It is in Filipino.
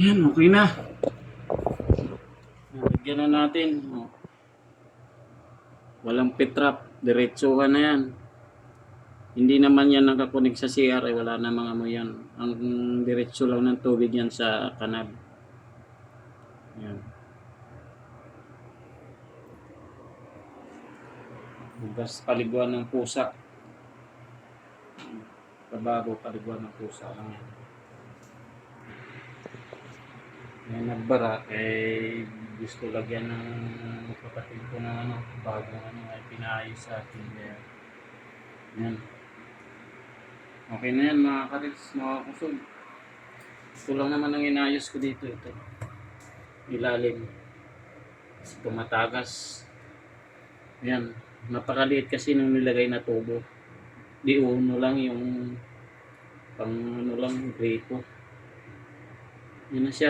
Yan, okay na. Lagyan na natin. Oh. Walang pitrap. Diretsuhan na yan. Hindi naman yan nakakunig sa CR. Eh. Wala na mga mo yan. Ang diretso lang ng tubig yan sa kanal. Yan. Bugas paliguan ng pusa. Trabaho paliguan ng pusa lang yan. May nagbara, eh gusto lagyan ng kapatid ko ng ano, bagong ano, ay pinaayos sa akin. Kaya, yan. Okay na yan mga karits, mga kusog. Ito lang naman ang inayos ko dito. Ito. Ilalim. Kasi tumatagas. Yan. Napakaliit kasi nung nilagay na tubo. Di uno lang yung pang ano lang, gripo. Yan na siya.